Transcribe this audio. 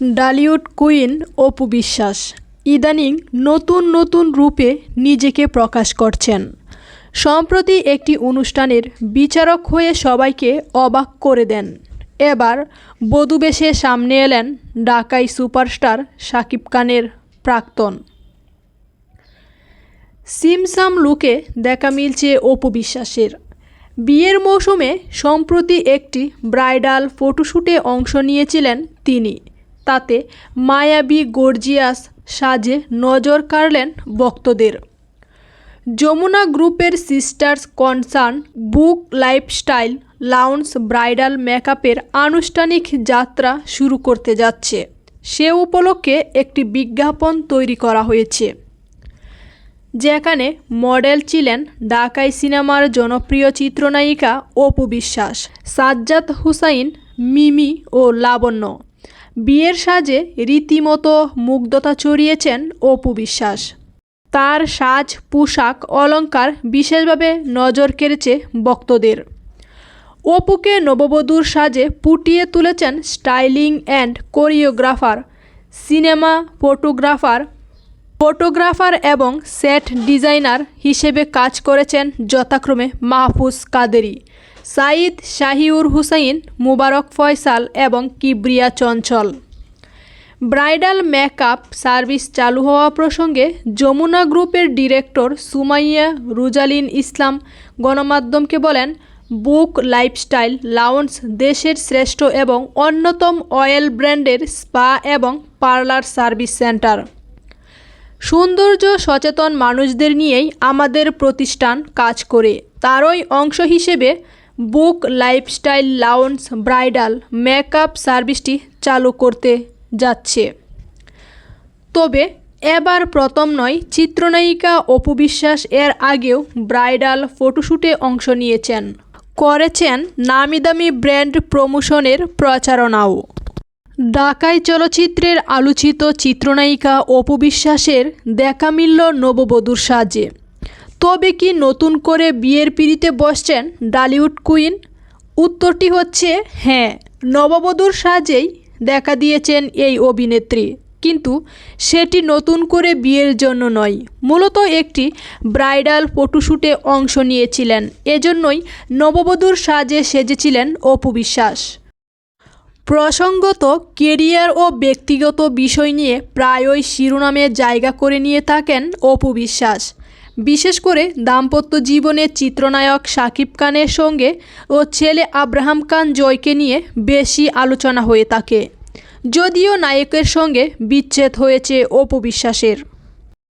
Dhallywood queen Apu Biswas. ইদানিং নতুন নতুন রূপে নিজেকে প্রকাশ করছেন। সম্প্রতি একটি অনুষ্ঠানের বিচারক হয়ে সবাইকে অবাক করে দেন। এবার বধূবেশে সামনে এলেন ঢাকাই সুপারস্টার শাকিব খানের প্রাক্তন। সিমসাম লুকে দেখা মিলছে অপু বিশ্বাসের। বিয়ের মৌসুমে সম্প্রতি একটি ব্রাইডাল ফটোশ্যুটে অংশ নিয়েছিলেন তিনি। তাতে মায়াবী গর্জিয়াস সাজে নজর কাড়লেন ভক্তদের। যমুনা গ্রুপের sisters concern, book lifestyle lounge bridal মেকআপের আনুষ্ঠানিক যাত্রা শুরু করতে যাচ্ছে। সে উপলক্ষে একটি বিজ্ঞাপন তৈরি করা হয়েছে। যেখানে মডেল ছিলেন ঢাকাই সিনেমার জনপ্রিয় চিত্রনায়িকা অপু বিশ্বাস, সাজ্জাদ হুসাইন, মিমি ও লাবণ্য। বিয়ের সাজে রীতিমতো মুগ্ধতা ছড়িয়েছেন অপু বিশ্বাস। তার সাজ, পোশাক, অলংকার বিশেষভাবে নজর কেড়েছে ভক্তদের। অপুকে নববধূর সাজে পুটিয়ে তুলেছেন styling and choreographer, cinema photographer photographer এবং সেট ডিজাইনার হিসেবে কাজ করেছেন যথাক্রমে মাহফুজ কাদেরি। সাইদ শাহিউর হুসাইন, মুবারক ফয়সাল এবং Kibria Chanchal. Bridal makeup service চালু হওয়া প্রসঙ্গে যমুনা গ্রুপের ডিরেক্টর সুমাইয়া রুজালিন ইসলাম গণমাধ্যমকে বলেন, বুক লাইফস্টাইল লাউন্স দেশের শ্রেষ্ঠ এবং অন্যতম অয়েল ব্র্যান্ডের স্পা এবং পার্লার সার্ভিস সেন্টার। সৌন্দর্য সচেতন মানুষদের নিয়েই আমাদের প্রতিষ্ঠান কাজ করে। তারই অংশ হিসেবে book, lifestyle lounge bridal, makeup সার্ভিসটি চালু করতে যাচ্ছে। তবে এবার প্রথম নয়, চিত্রনায়িকা অপু বিশ্বাস এর আগেও ব্রাইডাল ফটোশ্যুটে অংশ নিয়েছেন। করেছেন নামি দামি ব্র্যান্ড প্রমোশনের প্রচারণাও। ঢাকাই চলচ্চিত্রের আলোচিত চিত্রনায়িকা অপু বিশ্বাসের দেখা মিলল নববধূর সাজে। তবে কি নতুন করে বিয়ের পিড়িতে বসছেন ডালিউড কুইন? উত্তরটি হচ্ছে হ্যাঁ। নববধূর সাজেই দেখা দিয়েছেন এই অভিনেত্রী। কিন্তু সেটি নতুন করে বিয়ের জন্য নয়। মূলত একটি ব্রাইডাল ফটোশ্যুটে অংশ নিয়েছিলেন। এজন্যই নববধূর সাজে সেজেছিলেন অপু বিশ্বাস। প্রসঙ্গত কেরিয়ার ও ব্যক্তিগত বিষয় নিয়ে প্রায়ই শিরোনামে জায়গা করে নিয়ে থাকেন অপু বিশ্বাস। বিশেষ করে দাম্পত্য জীবনের চিত্রনায়ক সাকিব খানের সঙ্গে ও ছেলে আব্রাহাম খান জয়কে নিয়ে বেশি আলোচনা হয়ে থাকে। যদিও নায়কের সঙ্গে বিচ্ছেদ হয়েছে অপু বিশ্বাসের।